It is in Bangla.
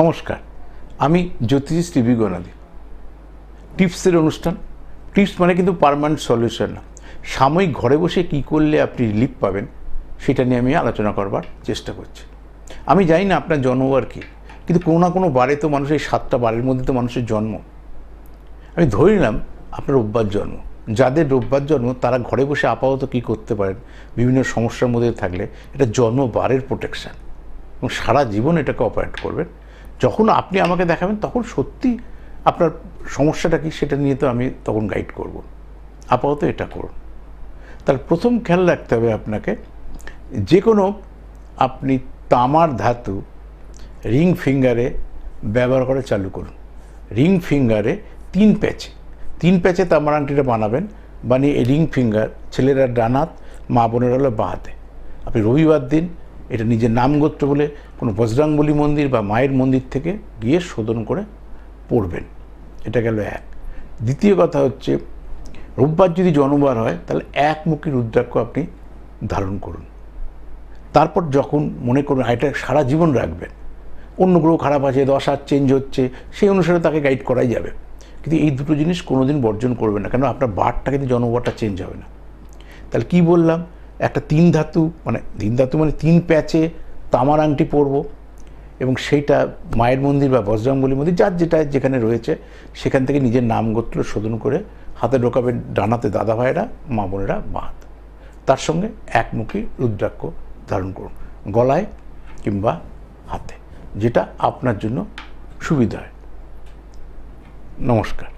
নমস্কার, আমি জ্যোতিষ টিভি গণাদি। টিপসের অনুষ্ঠান, টিপস মানে কিন্তু পারমানেন্ট সলিউশন না। সাময়িক ঘরে বসে কি করলে আপনি রিলিফ পাবেন, সেটা নিয়ে আমি আলোচনা করবার চেষ্টা করছি। আমি জানি না আপনার জন্মবার কি, কিন্তু কোনো না কোনো বারে তো মানুষের সাতটা বারের মধ্যে তো মানুষের জন্ম। আমি ধরে নিলাম আপনার রোববার জন্ম। যাদের রোববার জন্ম, তারা ঘরে বসে আপাতত কী করতে পারেন, বিভিন্ন সমস্যার মধ্যে থাকলে এটা জন্মবারের প্রোটেকশান এবং সারা জীবন এটাকে অপারেট করবেন। যখন আপনি আমাকে দেখাবেন, তখন সত্যি আপনার সমস্যাটা কি সেটা নিয়ে তো আমি তখন গাইড করব। আপাতত এটা করুন। তার প্রথম খেয়াল রাখতে হবে আপনাকে, যে কোনো আপনি তামার ধাতু রিং ফিঙ্গারে ব্যবহার করে চালু করুন। রিং ফিঙ্গারে তিন প্যাচে তিন প্যাচে তামার আংটিটা বানাবেন, বানিয়ে রিং ফিঙ্গার ছেলেরা ডানাত, মা বোনের হলো বাহাতে। আপনি রবিবার দিন এটা নিজের নামগোত্র বলে কোনো বজরাঙ্গবলী মন্দির বা মায়ের মন্দির থেকে গিয়ে শোধন করে পড়বেন। এটা গেল এক। দ্বিতীয় কথা হচ্ছে, রোববার যদি জনবার হয়, তাহলে একমুখী রুদ্রাক্ষ আপনি ধারণ করুন। তারপর যখন মনে করবেন এটা সারা জীবন রাখবেন, অন্য গ্রহ খারাপ আছে, দশ চেঞ্জ হচ্ছে, সেই অনুসারে তাকে গাইড করাই যাবে। কিন্তু এই দুটো জিনিস কোনোদিন বর্জন করবে না, কেন? আপনার বারটা কিন্তু জনবারটা চেঞ্জ হবে না। তাহলে কি বললাম? একটা তিন ধাতু মানে তিন ধাতু মানে তিন প্যাচে তামার আংটি পরবো এবং সেইটা মায়ের মন্দির বা বজরঙ্গলী মন্দির, যার যেটা যেখানে রয়েছে, সেখান থেকে নিজের নাম গোত্র শোধন করে হাতে ঢোকাবে ডানাতে দাদা ভাইয়েরা, মা বোনেরা বাঁধ তার সঙ্গে একমুখী রুদ্রাক্ষ ধারণ করুন, গলায় কিংবা হাতে, যেটা আপনার জন্য সুবিধা হয়। নমস্কার।